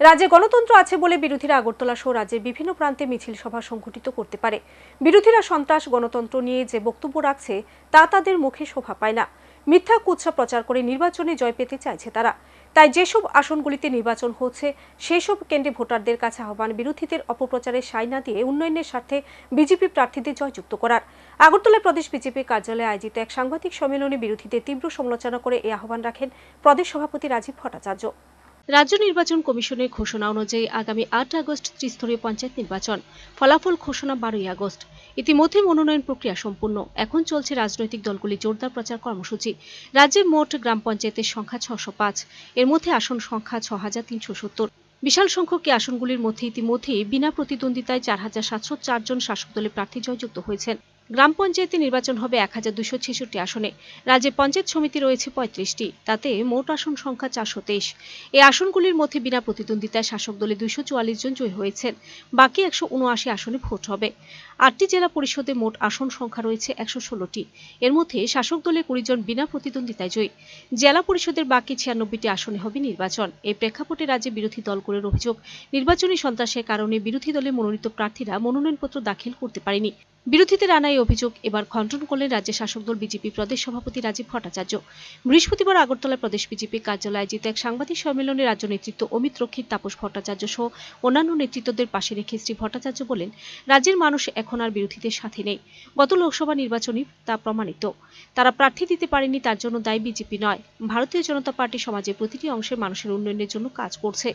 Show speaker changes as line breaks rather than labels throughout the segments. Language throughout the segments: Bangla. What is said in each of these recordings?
রাজ্যে গণতন্ত্র আছে বলে বিরোধীরা আগরতলা সহ রাজ্যের বিভিন্ন প্রান্তে মিছিল সভা সংঘটিত করতে পারে। বিরোধীরা সন্ত্রাস, গণতন্ত্র নিয়ে যে বক্তব্য রাখছে, তা তাদের মুখে শোভা পায় না। মিথ্যা কুৎসা প্রচার করে নির্বাচনে জয় পেতে চাইছে তারা। তাই যেসব আসনগুলিতে নির্বাচন হচ্ছে, সেসব কেন্দ্রে ভোটারদের কাছে আহ্বান বিরোধীদের অপপ্রচারের সাই না দিয়ে উন্নয়নের স্বার্থে বিজেপি প্রার্থীদের জয়যুক্ত করার। আগরতলা প্রদেশ বিজেপি কার্যালয়ে আয়োজিত এক সাংবাদিক সম্মেলনে বিরোধীদের তীব্র সমালোচনা করে এই আহ্বান রাখেন প্রদেশ সভাপতি রাজীব ভট্টাচার্য। রাজ্য নির্বাচন কমিশনের ঘোষণা অনুযায়ী আগামী আট আগস্ট ত্রিস্তরীয় পঞ্চায়েত নির্বাচন ফলাফল ঘোষণা বারোই আগস্ট। ইতিমধ্যে মনোনয়ন প্রক্রিয়া সম্পূর্ণ। এখন চলছে রাজনৈতিক দলগুলি জোরদার প্রচার কর্মসূচি। রাজ্যের মোট গ্রাম পঞ্চায়েতের সংখ্যা ছশো পাঁচ। এর মধ্যে আসন সংখ্যা ছ হাজার তিনশো সত্তর। বিশাল সংখ্যক এই আসনগুলির মধ্যে ইতিমধ্যেই বিনা প্রতিদ্বন্দ্বিতায় চার হাজার সাতশো চার জন শাসক দলের প্রার্থী জয়যুক্ত হয়েছেন। গ্রাম পঞ্চায়েতে নির্বাচন হবে এক হাজার দুশো ছেষট্টি আসনে। রাজ্যে পঞ্চায়েত সমিতি রয়েছে পঁয়ত্রিশটি, তাতে মোট আসন সংখ্যা চারশো তেইশ। এই আসনগুলির মধ্যে বিনা প্রতিদ্বন্দ্বিতায় শাসক দলে দুইশো চুয়াল্লিশ জন জয়ী হয়েছেন, বাকি একশো উনআশি আসনে ভোট হবে। আটটি জেলা পরিষদে মোট আসন সংখ্যা রয়েছে একশো ষোলোটি। এর মধ্যে শাসক দলের কুড়ি জন বিনা প্রতিদ্বন্দ্বিতায় জয়ী। জেলা পরিষদের বাকি ছিয়ানব্বইটি আসনে হবে নির্বাচন। এই প্রেক্ষাপটে রাজ্যে বিরোধী দলগুলোর অভিযোগ, নির্বাচনী সন্ত্রাসের কারণে বিরোধী দলের মনোনীত প্রার্থীরা মনোনয়নপত্র দাখিল করতে পারেনি। বিরোধীদের আনা এই অভিযোগ এবার খণ্ডন করলেন রাজ্যের শাসক দল বিজেপি প্রদেশ সভাপতি রাজীব ভট্টাচার্য। বৃহস্পতিবার আগরতলা প্রদেশ বিজেপি কার্যালয়ে আয়োজিত এক সাংবাদিক সম্মেলনে রাজ্য নেতৃত্ব অমিত রক্ষিত, তাপস ভট্টাচার্য সহ অন্যান্য নেতৃত্বদের পাশে রেখে শ্রী ভট্টাচার্য বলেন, রাজ্যের মানুষ এখন আর বিরোধীদের সাথে নেই। গত লোকসভা নির্বাচনী তা প্রমাণিত। তারা প্রার্থী দিতে পারেনি, তার জন্য দায়ী বিজেপি নয়। ভারতীয় জনতা পার্টি সমাজের প্রতিটি অংশের মানুষের উন্নয়নের জন্য কাজ করছে।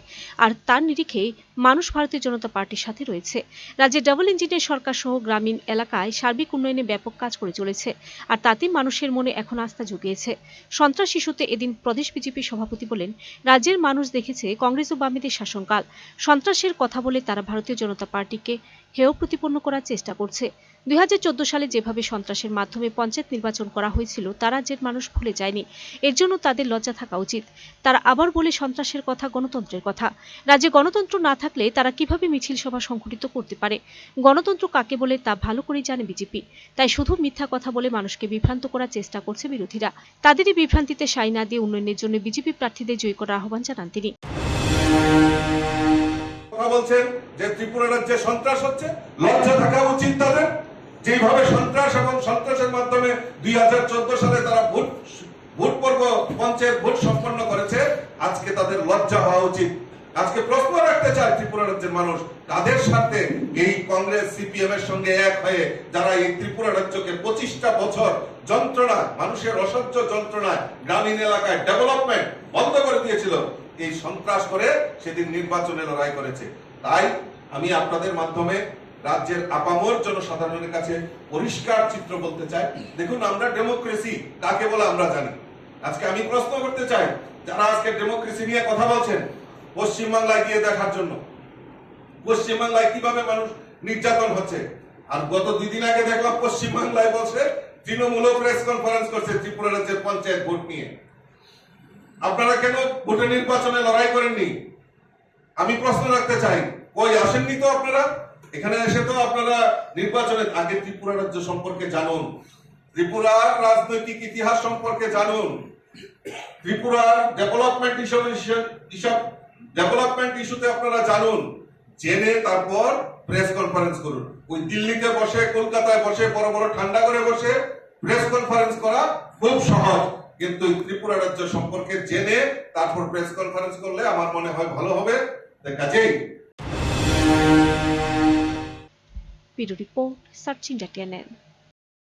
আর তার নিরিখে মানুষ ভারতীয় জনতা পার্টির সাথে রয়েছে। রাজ্যের ডাবল ইঞ্জিনের সরকার সহ গ্রামীণ এলাকায় সার্বিক উন্নয়নে ব্যাপক কাজ করে চলেছে, আর তাতে মানুষের মনে এখন আস্থা জুগিয়েছে। সন্ত্রাস শিশুতে এদিন প্রদেশ বিজেপি সভাপতি বলেন, রাজ্যের মানুষ দেখেছে কংগ্রেস ও বামীদের শাসনকাল। সন্ত্রাসের কথা বলে তারা ভারতীয় জনতা পার্টিকে হেয় প্রতিপন্ন করার চেষ্টা করছে। দুই হাজার চোদ্দ সালে যেভাবে সন্ত্রাসের মাধ্যমে পঞ্চায়েত নির্বাচন করা হয়েছিল, তারা যে মানুষ ভুলে যায়নি। এর জন্য তাদের লজ্জা থাকা উচিত। তারা আবার বলে সন্ত্রাসের কথা গণতন্ত্রের কথা। রাজ্যে গণতন্ত্র না থাকলে তারা কীভাবে মিছিল সভা সংঘটিত করতে পারে? গণতন্ত্র কাকে বলে তা ভালো করে জানে বিজেপি। তাই শুধু মিথ্যা কথা বলে মানুষকে বিভ্রান্ত করার চেষ্টা করছে বিরোধীরা। তাদেরই বিভ্রান্তিতে সাই না দিয়ে উন্নয়নের জন্য বিজেপি প্রার্থীদের জয়ী করার আহ্বান জানান তিনি।
কথা বলছেন যে ত্রিপুরা রাজ্যে সন্ত্রাস হচ্ছে, লজ্জা যেভাবে সন্ত্রাস এবং সন্ত্রাসের মাধ্যমে দুই হাজার চোদ্দ সালে তারা ভোট ভোট পর্ব পঞ্চায়েত ভোট সম্পন্ন করেছে, আজকে তাদের লজ্জা হওয়া উচিত। আজকে প্রশ্ন রাখতে চায় ত্রিপুরা রাজ্যের মানুষ, তাদের সাথে এই কংগ্রেস, সিপিএম এর সঙ্গে এক হয়ে যারা এই ত্রিপুরা রাজ্যকে পঁচিশটা বছর যন্ত্রণা মানুষের অসহ্য যন্ত্রণায় গ্রামীণ এলাকায় ডেভেলপমেন্ট বন্ধ করে দিয়েছিল, এই সন্ত্রাস করে সেদিন নির্বাচনে লড়াই করেছে। তাই আমি আপনাদের মাধ্যমে রাজ্যের আপামর জনসাধারণের কাছে পরিষ্কার চিত্র বলতে চাই। দেখুন, আমরা ডেমোক্রেসি কাকে বলে আমরা জানি। আজকে আমি প্রশ্ন করতে চাই, যারা আজকে ডেমোক্রেসি নিয়ে কথা বলছেন, পশ্চিমবাংলায় গিয়ে দেখার জন্য। পশ্চিমবাংলায় কীভাবে মানুষ নির্যাতন হচ্ছে? আর গত দুই দিন আগে দেখলাম পশ্চিমবাংলায় বলছে তৃণমূল প্রেস কনফারেন্স করছে ত্রিপুরা রাজ্যের পঞ্চায়েত ভোট নিয়ে। আপনারা কেন ভোটে নির্বাচনে লড়াই করেননি? আমি প্রশ্ন রাখতে চাই, কই আসেননি তো আপনারা? এখানে এসে তো আপনারা নির্বাচনের আগে ত্রিপুরা রাজ্য সম্পর্কে জানুন, ত্রিপুরার রাজনৈতিক ইতিহাস সম্পর্কে জানুন, ত্রিপুরার ডেভেলপমেন্ট ডেভেলপমেন্ট ইস্যুতে আপনারা জানুন, জেনে তারপর প্রেস কনফারেন্স করুন। ওই দিল্লিতে বসে, কলকাতায় বসে, বড় বড় ঠান্ডা করে বসে প্রেস কনফারেন্স করা খুব সহজ। কিন্তু ত্রিপুরা রাজ্য সম্পর্কে জেনে তারপর প্রেস কনফারেন্স করলে আমার মনে হয় ভালো হবে। কাজেই
সার্চ ইন্ডিয়া টিএনএন